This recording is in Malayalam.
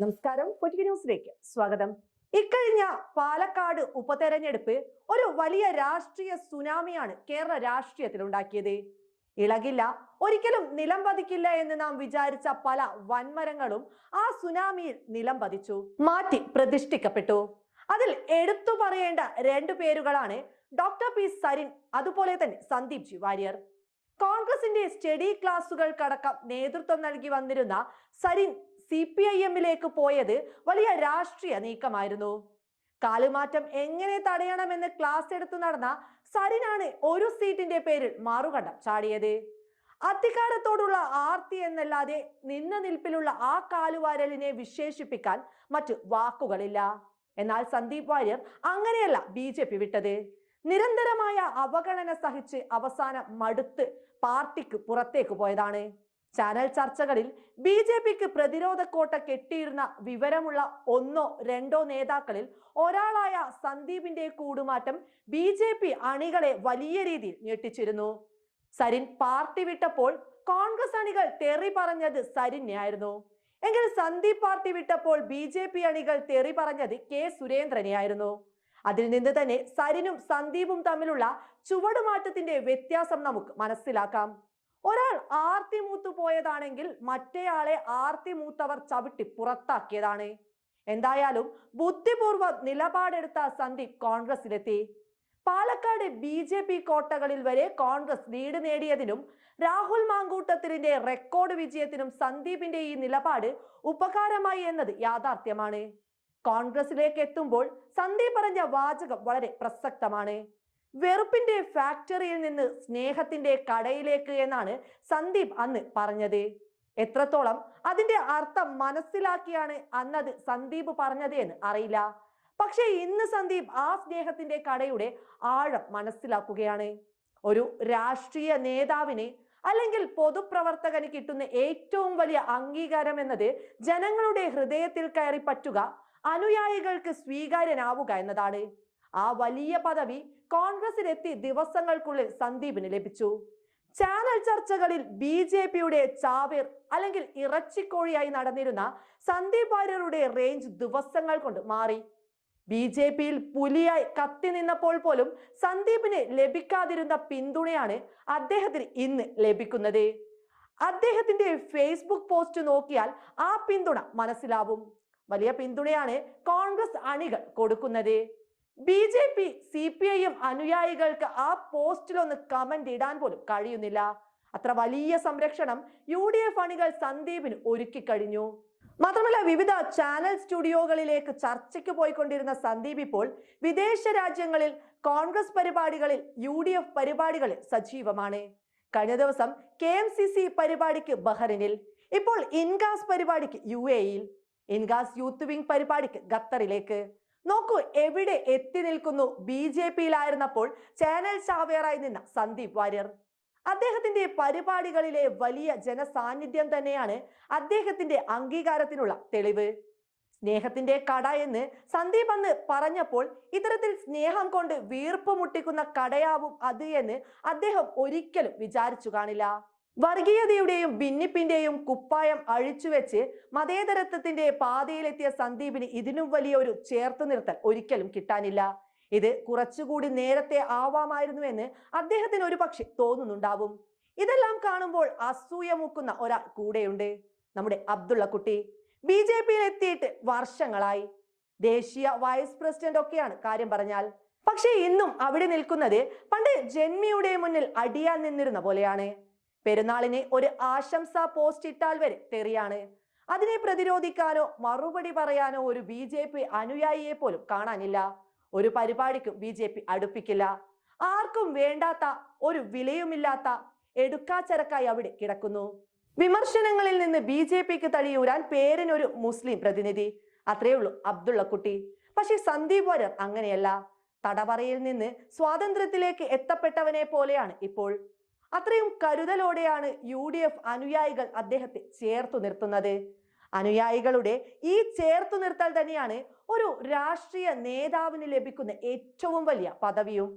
നമസ്കാരം. പൊറ്റിക്ക് ന്യൂസിലേക്ക് സ്വാഗതം. ഇക്കഴിഞ്ഞ പാലക്കാട് ഉപതെരഞ്ഞെടുപ്പ് ഒരു വലിയ രാഷ്ട്രീയ സുനാമിയാണ് കേരള രാഷ്ട്രീയത്തിൽ ഉണ്ടാക്കിയത്. ഇളകില്ല ഒരിക്കലും നിലം പതിക്കില്ല എന്ന് നാം വിചാരിച്ച പല വൻമരങ്ങളും ആ സുനാമിയിൽ നിലം പതിച്ചു മാറ്റി പ്രതിഷ്ഠിക്കപ്പെട്ടു. അതിൽ എടുത്തു പറയേണ്ട രണ്ടു പേരുകളാണ് ഡോക്ടർ പി സരിൻ അതുപോലെ തന്നെ സന്ദീപ് ജി വാര്യർ. കോൺഗ്രസിന്റെ സ്റ്റഡി ക്ലാസുകൾക്കടക്കം നേതൃത്വം നൽകി വന്നിരുന്ന സരിൻ സി പി ഐ എമ്മിലേക്ക് പോയത് വലിയ രാഷ്ട്രീയ നീക്കമായിരുന്നു. കാലുമാറ്റം എങ്ങനെ തടയണമെന്ന് ക്ലാസ് എടുത്തു നടന്ന സരിനാണ് ഒരു സീറ്റിന്റെ പേരിൽ മാറുകണ്ടം ചാടിയത്. അധികാരത്തോടുള്ള ആർത്തി എന്നല്ലാതെ നിന്ന നിൽപ്പിലുള്ള ആ കാലുവാരലിനെ വിശേഷിപ്പിക്കാൻ മറ്റു വാക്കുകളില്ല. എന്നാൽ സന്ദീപ് വാര്യർ അങ്ങനെയല്ല ബി ജെ പി വിട്ടത്. നിരന്തരമായ അവഗണന സഹിച്ച് അവസാനം മടുത്ത് പാർട്ടിക്ക് പുറത്തേക്ക് പോയതാണ്. ചാനൽ ചർച്ചകളിൽ ബി ജെ പിക്ക് പ്രതിരോധ കോട്ട കെട്ടിയിരുന്ന വിവരമുള്ള ഒന്നോ രണ്ടോ നേതാക്കളിൽ ഒരാളായ സന്ദീപിന്റെ കൂടുമാറ്റം ബി ജെ പി അണികളെ വലിയ രീതിയിൽ ഞെട്ടിച്ചിരുന്നു. സരിൻ പാർട്ടി വിട്ടപ്പോൾ കോൺഗ്രസ് അണികൾ തെറി പറഞ്ഞത് സരിനെയായിരുന്നു. എങ്കിൽ സന്ദീപ് പാർട്ടി വിട്ടപ്പോൾ ബി ജെ പി അണികൾ തെറി പറഞ്ഞത് കെ സുരേന്ദ്രനെയായിരുന്നു. അതിൽ നിന്ന് തന്നെ സരിനും സന്ദീപും തമ്മിലുള്ള ചുവടുമാറ്റത്തിന്റെ വ്യത്യാസം നമുക്ക് മനസ്സിലാക്കാം. ഒരാൾ ആർത്തി മൂത്തു പോയതാണെങ്കിൽ മറ്റേയാളെ ആർത്തി മൂത്തവർ ചവിട്ടി പുറത്താക്കിയതാണ്. എന്തായാലും ബുദ്ധിപൂർവം നിലപാടെടുത്ത സന്ദീപ് കോൺഗ്രസിലെത്തി പാലക്കാട് ബി ജെ പി കോട്ടകളിൽ വരെ കോൺഗ്രസ് ലീഡ് നേടിയതിനും രാഹുൽ മാങ്കൂട്ടത്തിലിന്റെ റെക്കോർഡ് വിജയത്തിനും സന്ദീപിന്റെ ഈ നിലപാട് ഉപകാരമായി എന്നത് യാഥാർത്ഥ്യമാണ്. കോൺഗ്രസിലേക്ക് എത്തുമ്പോൾ സന്ദീപ് പറഞ്ഞ വാചകം വളരെ പ്രസക്തമാണ്. വെറുപ്പിന്റെ ഫാക്ടറിയിൽ നിന്ന് സ്നേഹത്തിന്റെ കടയിലേക്ക് എന്നാണ് സന്ദീപ് അന്ന് പറഞ്ഞത്. എത്രത്തോളം അതിന്റെ അർത്ഥം മനസ്സിലാക്കിയാണ് അന്നത് സന്ദീപ് പറഞ്ഞത് എന്ന് അറിയില്ല. പക്ഷെ ഇന്ന് സന്ദീപ് ആ സ്നേഹത്തിന്റെ കടയുടെ ആഴം മനസ്സിലാക്കുകയാണ്. ഒരു രാഷ്ട്രീയ നേതാവിന് അല്ലെങ്കിൽ പൊതുപ്രവർത്തകന് കിട്ടുന്ന ഏറ്റവും വലിയ അംഗീകാരം എന്നത് ജനങ്ങളുടെ ഹൃദയത്തിൽ കയറി പറ്റുക അനുയായികൾക്ക് സ്വീകാര്യനാവുക എന്നതാണ്. ആ വലിയ പദവി കോൺഗ്രസിലെത്തി ദിവസങ്ങൾക്കുള്ളിൽ സന്ദീപിന് ലഭിച്ചു. ചാനൽ ചർച്ചകളിൽ ബി ജെ പിയുടെ ചാവേർ അല്ലെങ്കിൽ ഇറച്ചിക്കോഴിയായി നടന്നിരുന്ന സന്ദീപ് വാര്യരുടെ റേഞ്ച് ദിവസങ്ങൾ കൊണ്ട് മാറി. ബി ജെ പിയിൽ പുലിയായി കത്തി നിന്നപ്പോൾ പോലും സന്ദീപിന് ലഭിക്കാതിരുന്ന പിന്തുണയാണ് അദ്ദേഹത്തിന് ഇന്ന് ലഭിക്കുന്നത്. അദ്ദേഹത്തിന്റെ ഫേസ്ബുക്ക് പോസ്റ്റ് നോക്കിയാൽ ആ പിന്തുണ മനസ്സിലാവും. വലിയ പിന്തുണയാണ് കോൺഗ്രസ് അണികൾ കൊടുക്കുന്നത്. B J P C P I M അനുയായികൾക്ക് ആ പോസ്റ്റിലൊന്ന് കമന്റ് ഇടാൻ പോലും കഴിയുന്നില്ല. അത്ര വലിയ സംരക്ഷണം യു ഡി എഫ് അണികൾ സന്ദീപിന് ഒരുക്കി കഴിഞ്ഞു. മാത്രമല്ല വിവിധ ചാനൽ സ്റ്റുഡിയോകളിലേക്ക് ചർച്ചയ്ക്ക് പോയിക്കൊണ്ടിരുന്ന സന്ദീപ് ഇപ്പോൾ വിദേശ രാജ്യങ്ങളിൽ കോൺഗ്രസ് പരിപാടികളിൽ യു ഡി എഫ് പരിപാടികളിൽ സജീവമാണ്. കഴിഞ്ഞ ദിവസം കെ എം സി സി പരിപാടിക്ക് ബഹ്റിനിൽ ഇപ്പോൾ ഇൻഗാസ് പരിപാടിക്ക് യു എയിൽ ഇൻഗാസ് യൂത്ത് വിംഗ് പരിപാടിക്ക് ഖത്തറിലേക്ക്. നോക്കൂ എവിടെ എത്തി നിൽക്കുന്നു? ബി ജെ പിയിലായിരുന്നപ്പോൾ ചാനൽ ചാവേറായി നിന്ന സന്ദീപ് വാര്യർ. അദ്ദേഹത്തിന്റെ പരിപാടികളിലെ വലിയ ജനസാന്നിധ്യം തന്നെയാണ് അദ്ദേഹത്തിന്റെ അംഗീകാരത്തിനുള്ള തെളിവ്. സ്നേഹത്തിന്റെ കട എന്ന് സന്ദീപ് അന്ന് പറഞ്ഞപ്പോൾ ഇത്തരത്തിൽ സ്നേഹം കൊണ്ട് വീർപ്പ് മുട്ടിക്കുന്ന കടയാവും അത് എന്ന് അദ്ദേഹം ഒരിക്കലും വിചാരിച്ചു കാണില്ല. വർഗീയതയുടെയും ഭിന്നിപ്പിന്റെയും കുപ്പായം അഴിച്ചുവെച്ച് മതേതരത്വത്തിന്റെ പാതയിലെത്തിയ സന്ദീപിന് ഇതിനും വലിയ ഒരു ചേർത്ത് നിർത്തൽ ഒരിക്കലും കിട്ടാനില്ല. ഇത് കുറച്ചുകൂടി നേരത്തെ ആവാമായിരുന്നുവെന്ന് അദ്ദേഹത്തിന് ഒരു പക്ഷെ തോന്നുന്നുണ്ടാവും. ഇതെല്ലാം കാണുമ്പോൾ അസൂയ മുക്കുന്ന ഒരാൾ കൂടെയുണ്ട്. നമ്മുടെ അബ്ദുള്ള കുട്ടി ബി ജെ പിയിൽ എത്തിയിട്ട് വർഷങ്ങളായി. ദേശീയ വൈസ് പ്രസിഡന്റ് ഒക്കെയാണ് കാര്യം പറഞ്ഞാൽ. പക്ഷേ ഇന്നും അവിടെ നിൽക്കുന്നത് പണ്ട് ജന്മിയുടെ മുന്നിൽ അടിയാൽ നിന്നിരുന്ന പോലെയാണ്. പെരുന്നാളിന് ഒരു ആശംസ പോസ്റ്റ് ഇട്ടാൽ വരെ തെറിയാണ്. അതിനെ പ്രതിരോധിക്കാനോ മറുപടി പറയാനോ ഒരു ബി ജെ പി അനുയായിയെ പോലും കാണാനില്ല. ഒരു പരിപാടിക്കും ബി ജെ പി അടുപ്പിക്കില്ല. ആർക്കും വേണ്ടാത്ത ഒരു വിലയുമില്ലാത്ത എടുക്കാച്ചരക്കായി അവിടെ കിടക്കുന്നു. വിമർശനങ്ങളിൽ നിന്ന് ബി ജെ പിക്ക് തടിയൂരാൻ പേരിനൊരു മുസ്ലിം പ്രതിനിധി. അത്രയേ ഉള്ളൂ അബ്ദുള്ള കുട്ടി പക്ഷെ സന്ദീപ് വാര്യർ അങ്ങനെയല്ല. തടവറയിൽ നിന്ന് സ്വാതന്ത്ര്യത്തിലേക്ക് എത്തപ്പെട്ടവനെ പോലെയാണ് ഇപ്പോൾ. അത്രയും കരുതലോടെയാണ് യു ഡി എഫ് അനുയായികൾ അദ്ദേഹത്തെ ചേർത്തു നിർത്തുന്നത്. അനുയായികളുടെ ഈ ചേർത്തു നിർത്തൽ തന്നെയാണ് ഒരു രാഷ്ട്രീയ നേതാവിന് ലഭിക്കുന്ന ഏറ്റവും വലിയ പദവിയും.